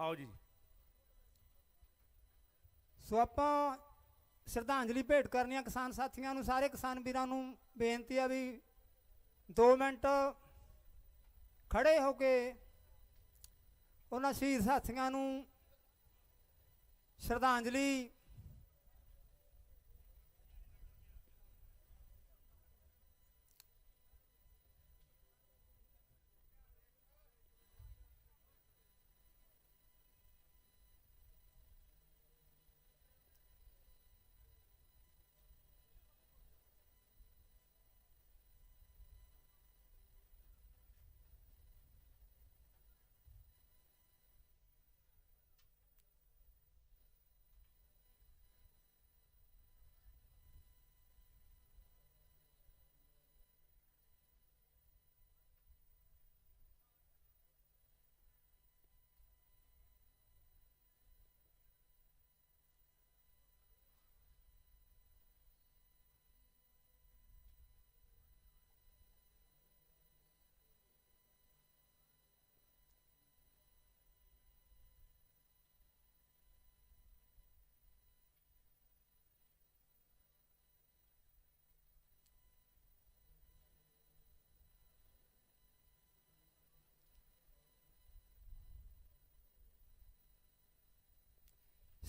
ਆਓ ਜੀ। ਸੋ ਆਪਾਂ ਸ਼ਰਧਾਂਜਲੀ ਭੇਟ ਕਰਨੀ ਆ ਕਿਸਾਨ ਸਾਥੀਆਂ ਨੂੰ, ਸਾਰੇ ਕਿਸਾਨ ਵੀਰਾਂ ਨੂੰ ਬੇਨਤੀ ਆ ਵੀ 2 ਮਿੰਟ ਖੜੇ ਹੋ ਕੇ ਉਹਨਾਂ ਸ਼ਹੀਦ ਸਾਥੀਆਂ ਨੂੰ ਸ਼ਰਧਾਂਜਲੀ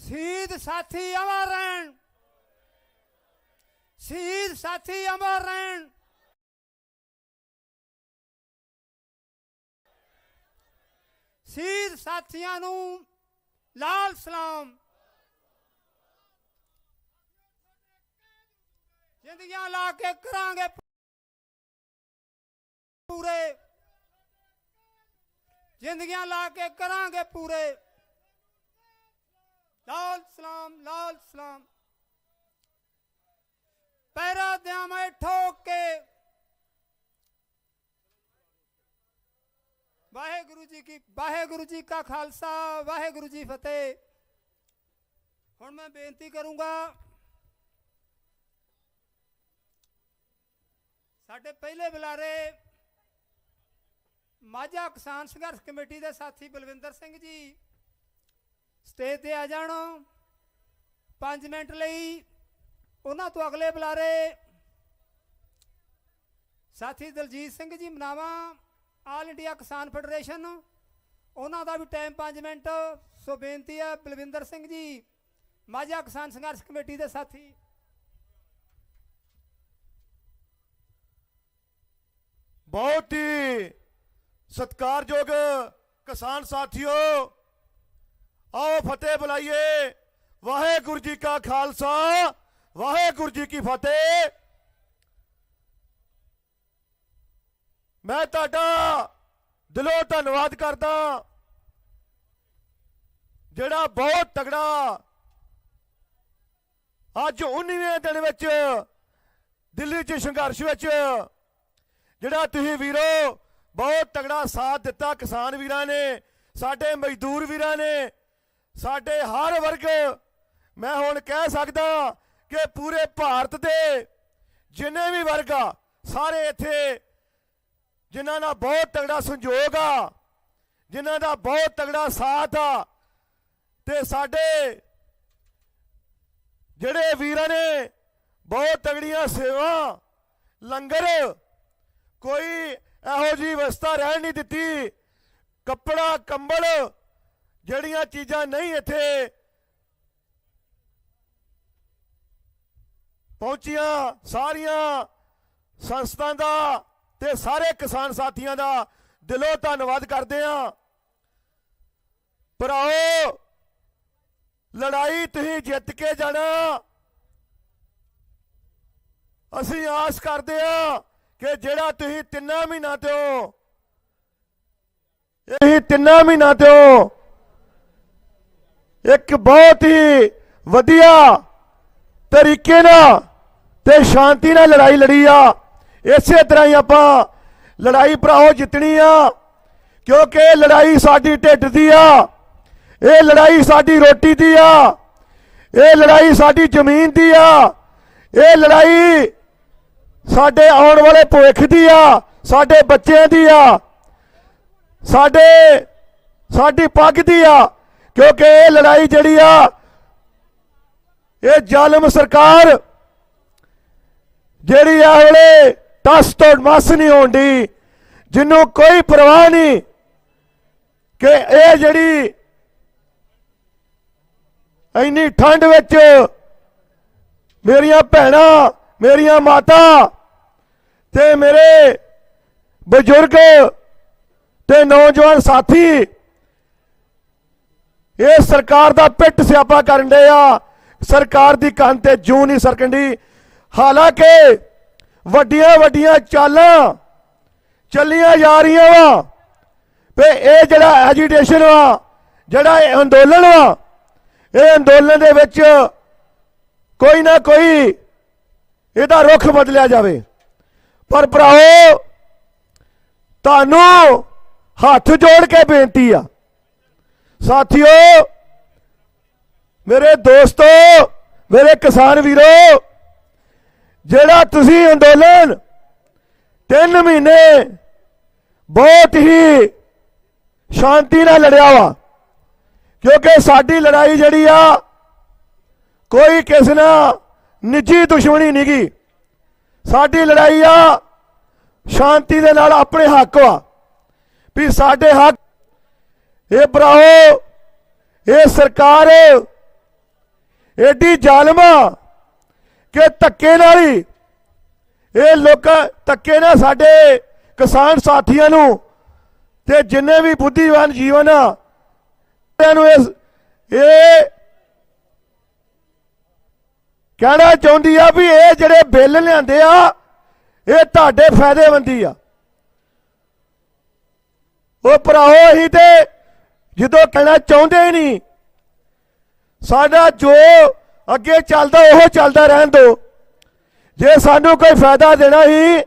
ਸ਼ਹੀਦ ਸਾਥੀ ਅਮਰ ਰਹਿਣ। ਸ਼ਹੀਦ ਸਾਥੀ ਅਮਰ ਰਹਿਣ। ਸ਼ਹੀਦ ਸਾਥੀਆਂ ਨੂੰ ਲਾਲ ਸਲਾਮ। ਜ਼ਿੰਦਗੀਆਂ ਲਾ ਕੇ ਕਰਾਂਗੇ ਪੂਰੇ। ਜ਼ਿੰਦਗੀਆਂ ਲਾ ਕੇ ਕਰਾਂਗੇ ਪੂਰੇ ਲਾਲ ਸਲਾਮ ਲਾਲ ਸਲਾਮ ਪੈਰਾ ਦਿਆਂ ਮੈਂ ਠੋਕ ਕੇ ਵਾਹਿਗੁਰੂ ਜੀ ਕੀ, ਵਾਹਿਗੁਰੂ ਜੀ ਕਾ ਖਾਲਸਾ, ਵਾਹਿਗੁਰੂ ਜੀ ਫਤਿਹ। ਹੁਣ ਮੈਂ ਬੇਨਤੀ ਕਰੂੰਗਾ, ਸਾਡੇ ਪਹਿਲੇ ਬੁਲਾਰੇ ਮਾਝਾ ਕਿਸਾਨ ਸੰਘਰਸ਼ ਕਮੇਟੀ ਦੇ ਸਾਥੀ ਬਲਵਿੰਦਰ ਸਿੰਘ ਜੀ, ਸਟੇਜ ਤੇ ਆ ਜਾਣ। 5 ਮਿੰਟ ਲਈ ਉਹਨਾਂ ਤੋਂ ਅਗਲੇ ਬੁਲਾਰੇ ਸਾਥੀ ਦਲਜੀਤ ਸਿੰਘ ਜੀ, ਮਨਾਵਾ ਆਲ ਇੰਡੀਆ ਕਿਸਾਨ ਫੈਡਰੇਸ਼ਨ ਉਹਨਾਂ ਦਾ ਵੀ ਟਾਈਮ 5 ਮਿੰਟ। ਸੋ ਬੇਨਤੀ ਹੈ ਬਲਵਿੰਦਰ ਸਿੰਘ ਜੀ, ਮਾਝਾ ਕਿਸਾਨ ਸੰਘਰਸ਼ ਕਮੇਟੀ ਦੇ ਸਾਥੀ। ਬਹੁਤ ਹੀ ਸਤਿਕਾਰਯੋਗ ਕਿਸਾਨ ਸਾਥੀਓ, ਆਓ ਫਤਿਹ ਬੁਲਾਈਏ। ਵਾਹਿਗੁਰੂ ਜੀ ਕਾ ਖਾਲਸਾ, ਵਾਹਿਗੁਰੂ ਜੀ ਕੀ ਫਤਿਹ। ਮੈਂ ਤੁਹਾਡਾ ਦਿਲੋਂ ਧੰਨਵਾਦ ਕਰਦਾ ਜਿਹੜਾ ਬਹੁਤ ਤਗੜਾ ਅੱਜ 19ਵੇਂ ਦਿਨ ਵਿੱਚ ਦਿੱਲੀ 'ਚ ਸੰਘਰਸ਼ ਵਿੱਚ ਜਿਹੜਾ ਤੁਸੀਂ ਵੀਰੋ ਬਹੁਤ ਤਗੜਾ ਸਾਥ ਦਿੱਤਾ ਕਿਸਾਨ ਵੀਰਾਂ ਨੇ, ਸਾਡੇ ਮਜ਼ਦੂਰ ਵੀਰਾਂ ਨੇ, ਸਾਡੇ ਹਰ ਵਰਗ, ਮੈਂ ਹੁਣ ਕਹਿ ਸਕਦਾ ਕਿ ਪੂਰੇ ਭਾਰਤ ਦੇ ਜਿੰਨੇ ਵੀ ਵਰਗ ਆ, ਸਾਰੇ ਇੱਥੇ ਜਿਨ੍ਹਾਂ ਦਾ ਬਹੁਤ ਤਗੜਾ ਸੰਯੋਗ ਆ, ਜਿਨ੍ਹਾਂ ਦਾ ਬਹੁਤ ਤਗੜਾ ਸਾਥ ਆ, ਤੇ ਸਾਡੇ ਜਿਹੜੇ ਵੀਰਾਂ ਨੇ ਬਹੁਤ ਤਗੜੀਆਂ ਸੇਵਾ, ਲੰਗਰ, ਕੋਈ ਇਹੋ ਜੀ ਵਿਵਸਥਾ ਰਹਿਣ ਨਹੀਂ ਦਿੱਤੀ, ਕੱਪੜਾ, ਕੰਬਲ, ਜਿਹੜੀਆਂ ਚੀਜ਼ਾਂ ਨਹੀਂ ਇੱਥੇ ਪਹੁੰਚੀਆਂ, ਸਾਰੀਆਂ ਸੰਸਥਾਂ ਦਾ ਤੇ ਸਾਰੇ ਕਿਸਾਨ ਸਾਥੀਆਂ ਦਾ ਦਿਲੋਂ ਧੰਨਵਾਦ ਕਰਦੇ ਹਾਂ। ਭਰਾਓ, ਲੜਾਈ ਤੁਸੀਂ ਜਿੱਤ ਕੇ ਜਾਣਾ। ਅਸੀਂ ਆਸ ਕਰਦੇ ਹਾਂ ਕਿ ਜਿਹੜਾ ਤੁਸੀਂ ਤਿੰਨਾਂ ਮਹੀਨਾ ਤੇ ਹੋ ਇਹ ਤਿੰਨਾਂ ਮਹੀਨਾ ਤੋਂ ਇੱਕ ਬਹੁਤ ਹੀ ਵਧੀਆ ਤਰੀਕੇ ਨਾਲ ਤੇ ਸ਼ਾਂਤੀ ਨਾਲ ਲੜਾਈ ਲੜੀ ਆ। ਇਸੇ ਤਰ੍ਹਾਂ ਹੀ ਆਪਾਂ ਲੜਾਈ ਭਰਾਓ ਜਿੱਤਣੀ ਆ, ਕਿਉਂਕਿ ਇਹ ਲੜਾਈ ਸਾਡੀ ਢਿੱਡ ਦੀ ਆ, ਇਹ ਲੜਾਈ ਸਾਡੀ ਰੋਟੀ ਦੀ ਆ, ਇਹ ਲੜਾਈ ਸਾਡੀ ਜ਼ਮੀਨ ਦੀ ਆ, ਇਹ ਲੜਾਈ ਸਾਡੇ ਆਉਣ ਵਾਲੇ ਭਵਿੱਖ ਦੀ ਆ, ਸਾਡੇ ਬੱਚਿਆਂ ਦੀ ਆ, ਸਾਡੇ, ਸਾਡੀ ਪੱਗ ਦੀ ਆ, ਕਿਉਂਕਿ ਇਹ ਲੜਾਈ ਜਿਹੜੀ ਆ, ਇਹ ਜ਼ਾਲਮ ਸਰਕਾਰ ਜਿਹੜੀ ਆ ਵੇਲੇ ਟਸ ਤੋਂ ਮਸ ਨਹੀਂ ਹੋਣੀ ਜਿਹਨੂੰ ਕੋਈ ਪਰਵਾਹ ਨਹੀਂ ਕਿ ਇਹ ਜਿਹੜੀ ਇੰਨੀ ਠੰਡ ਵਿੱਚ ਮੇਰੀਆਂ ਭੈਣਾਂ, ਮੇਰੀਆਂ ਮਾਤਾ ਤੇ ਮੇਰੇ ਬਜ਼ੁਰਗ ਤੇ ਨੌਜਵਾਨ ਸਾਥੀ, ਇਹ ਸਰਕਾਰ ਦਾ ਪਿੱਟ ਸਿਆਪਾ ਕਰਨ ਦੇ ਆ। ਸਰਕਾਰ ਦੀ ਕੰਨ ਤੇ ਜੂ ਨਹੀਂ ਸਰਕਣ ਦੀ। ਹਾਲਾਂਕਿ ਵੱਡੀਆਂ ਵੱਡੀਆਂ ਚਾਲਾਂ ਚੱਲੀਆਂ ਜਾ ਰਹੀਆਂ ਵਾ। ਤੇ ਇਹ ਜਿਹੜਾ ਐਜੀਟੇਸ਼ਨ ਵਾ, ਜਿਹੜਾ ਇਹ ਅੰਦੋਲਨ ਵਾ, ਇਹ ਅੰਦੋਲਨ ਦੇ ਵਿੱਚ ਕੋਈ ਨਾ ਕੋਈ ਇਹਦਾ ਰੁਖ ਬਦਲਿਆ ਜਾਵੇ। ਪਰ ਭਰਾਓ, ਤੁਹਾਨੂੰ ਹੱਥ ਜੋੜ ਕੇ ਬੇਨਤੀ ਆ। ਸਾਥੀਓ, ਮੇਰੇ ਦੋਸਤੋ, ਮੇਰੇ ਕਿਸਾਨ ਵੀਰੋ ਜਿਹੜਾ ਤੁਸੀਂ ਅੰਦੋਲਨ 3 ਮਹੀਨੇ ਬਹੁਤ ਹੀ ਸ਼ਾਂਤੀ ਨਾਲ ਲੜਿਆ ਵਾ, ਕਿਉਂਕਿ ਸਾਡੀ ਲੜਾਈ ਜਿਹੜੀ ਆ, ਕੋਈ ਕਿਸ ਨਾਲ ਨਿੱਜੀ ਦੁਸ਼ਮਣੀ ਨਹੀਂਗੀ ਸਾਡੀ ਲੜਾਈ ਆ, ਸ਼ਾਂਤੀ ਦੇ ਨਾਲ ਆਪਣੇ ਹੱਕ ਵਾ। ਵੀ ਸਾਡੇ ਹੱਕ, ਇਹ ਭਰਾਓ ਇਹ ਸਰਕਾਰ, ਏਡੀ ਜ਼ਾਲਮ ਆ। ਕਿ ਧੱਕੇ ਨਾਲ ਹੀ ਇਹ ਲੋਕਾਂ ਧੱਕੇ ਨਾਲ ਸਾਡੇ ਕਿਸਾਨ ਸਾਥੀਆਂ ਨੂੰ ਤੇ ਜਿੰਨੇ ਵੀ ਬੁੱਧੀਵਾਨ ਜੀਵਨ ਆ, ਇਹਨਾਂ ਨੂੰ ਇਸ ਇਹ ਕਹਿਣਾ ਚਾਹੁੰਦੀ ਆ ਵੀ ਇਹ ਜਿਹੜੇ ਬਿੱਲ ਲਿਆਂਦੇ ਆ, ਇਹ ਤੁਹਾਡੇ ਫਾਇਦੇਮੰਦੀ ਆ। ਉਹ ਭਰਾਓ ਹੀ ਤੇ ਜਦੋਂ ਕਹਿਣਾ ਚਾਹੁੰਦੇ ਹੀ ਨਹੀਂ। ਸਾਡਾ ਜੋ ਅੱਗੇ ਚੱਲਦਾ ਉਹ ਚੱਲਦਾ ਰਹਿਣ ਦਿਓ। ਜੇ ਸਾਨੂੰ ਕੋਈ ਫਾਇਦਾ ਦੇਣਾ ਹੀ